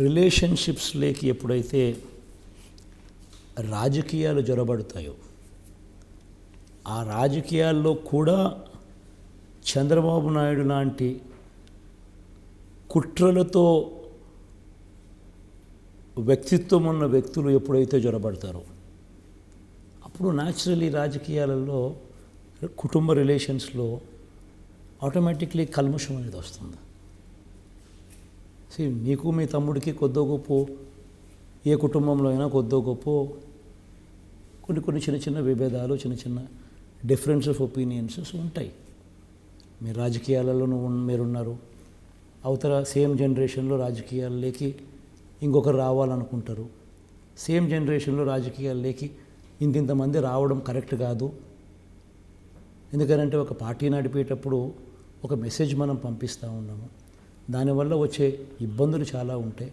రిలేషన్షిప్స్లోకి ఎప్పుడైతే రాజకీయాలు జొరబడతాయో ఆ రాజకీయాల్లో కూడా చంద్రబాబు నాయుడు లాంటి కుట్రలతో వ్యక్తిత్వం ఉన్న వ్యక్తులు ఎప్పుడైతే జొరబడతారో అప్పుడు న్యాచురలీ రాజకీయాలలో కుటుంబ రిలేషన్స్లో ఆటోమేటిక్లీ కల్మషం అనేది వస్తుంది. సి మీకు మీ తమ్ముడికి కొద్దో గొప్ప ఏ కుటుంబంలో అయినా కొద్దో గొప్ప కొన్ని కొన్ని చిన్న చిన్న విభేదాలు చిన్న చిన్న డిఫరెన్స్ ఆఫ్ ఒపీనియన్సెస్ ఉంటాయి. మీరు రాజకీయాలలో మీరున్నారు. అవతల సేమ్ జనరేషన్లో రాజకీయాల్లోకి ఇంకొకరు రావాలనుకుంటారు. సేమ్ జనరేషన్లో రాజకీయాల్లోకి ఇంత ఇంతమంది రావడం కరెక్ట్ కాదు. ఎందుకంటే ఒక పార్టీ నడిపేటప్పుడు ఒక మెసేజ్ మనం పంపిస్తూ ఉన్నాము. దానివల్ల వచ్చే ఇబ్బందులు చాలా ఉంటాయి.